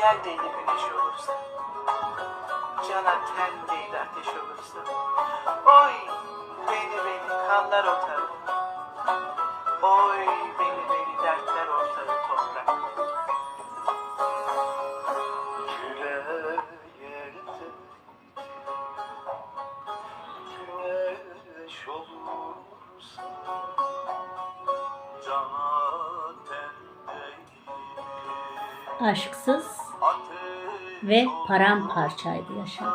Tel değdi güneş olursa. Cana tel değdi ateş olursa. Oy beni beni kanlar otarı. Oy beni beni dertler ortarı toprak. Güneş olursa Cana Aşksız ve paramparçaydı yaşam.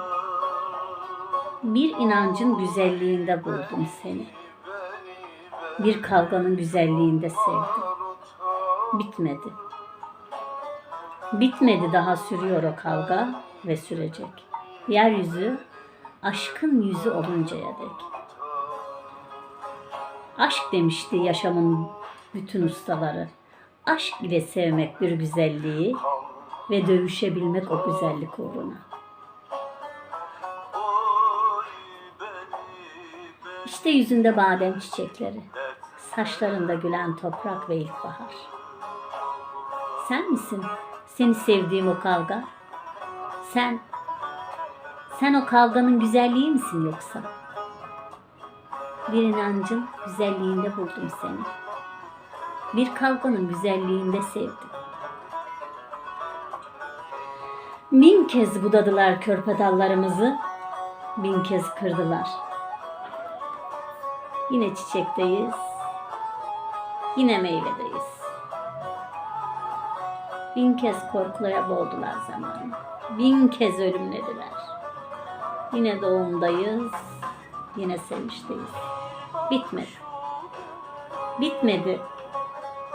Bir inancın güzelliğinde buldum seni. Bir kavganın güzelliğinde sevdim. Bitmedi. Bitmedi daha sürüyor o kavga ve sürecek. Yeryüzü aşkın yüzü oluncaya dek. Aşk demişti yaşamın bütün ustaları. Aşk ile sevmek bir güzelliği ve dövüşebilmek o güzellik uğruna. İşte yüzünde badem çiçekleri, saçlarında gülen toprak ve ilkbahar. Sen misin? Seni sevdiğim o kavga. Sen, sen o kavganın güzelliği misin yoksa? Bir inancın güzelliğinde buldum seni. Bir kavganın güzelliğinde sevdim. Bin kez budadılar körpe dallarımızı, bin kez kırdılar. Yine çiçekteyiz. Yine meyvedeyiz. Bin kez korkulara boğdular zamanı. Bin kez ölümlediler. Yine doğumdayız. Yine sevinçteyiz. Bitmedi. Bitmedi.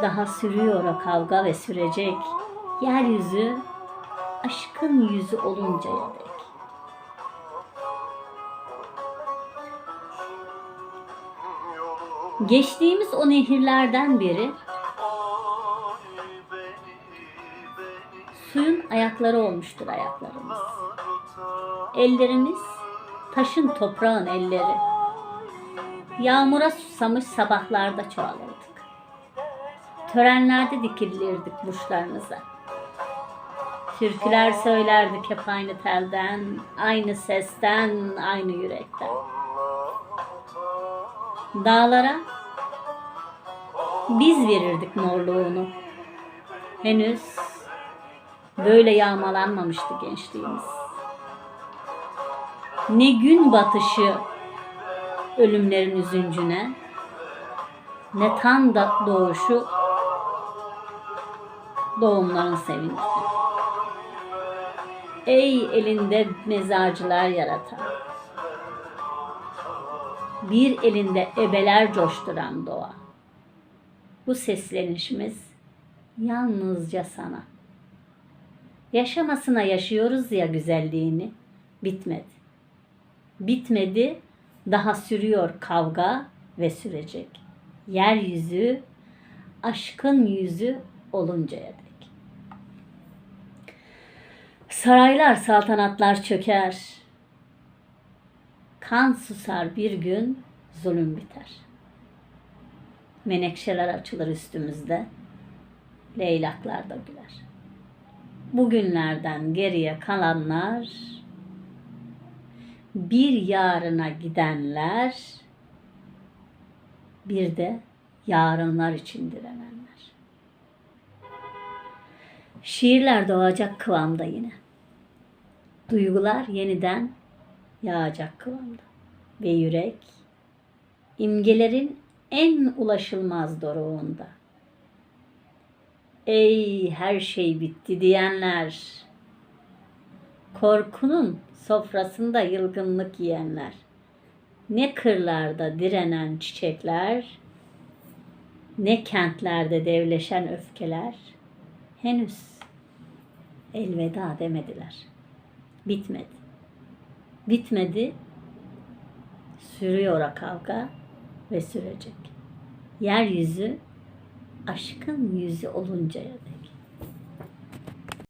Daha sürüyor o kavga ve sürecek. Yeryüzü aşkın yüzü oluncaya dek. Geçtiğimiz o nehirlerden beni suyun ayakları olmuştur ayaklarımız. Ellerimiz taşın toprağın elleri. Yağmura susamış sabahlarda çoğalırdık. Törenlerde dikilirdik burçlarınıza. Türküler söylerdik hep aynı telden, aynı sesten, aynı yürekten. Dağlara biz verirdik morluğunu. Henüz böyle yağmalanmamıştı gençliğimiz. Ne gün batışı ölümlerin üzüncüne, ne tan da doğuşu doğumların sevincine. Ey elinde mezarcılar yaratan, bir elinde ebeler coşturan doğa. Bu seslenişimiz yalnızca sana. Yaşamasına yaşıyoruz ya güzelliğini. Bitmedi. Bitmedi. Daha sürüyor kavga ve sürecek. Yeryüzü aşkın yüzü oluncaya dek. Saraylar, saltanatlar çöker. Kan susar bir gün, zulüm biter. Menekşeler açılır üstümüzde, leylaklar da güler. Bugünlerden geriye kalanlar, bir yarına gidenler, bir de yarınlar için direnenler. Şiirler doğacak kıvamda yine. Duygular yeniden yağacak kıvamda. Ve yürek imgelerin en ulaşılmaz doruğunda. Ey her şey bitti diyenler, korkunun sofrasında yılgınlık yiyenler, ne kırlarda direnen çiçekler, ne kentlerde devleşen öfkeler henüz elveda demediler. Bitmedi. Bitmedi. Sürüyor kavga ve sürecek. Yeryüzü aşkın yüzü oluncaya dek.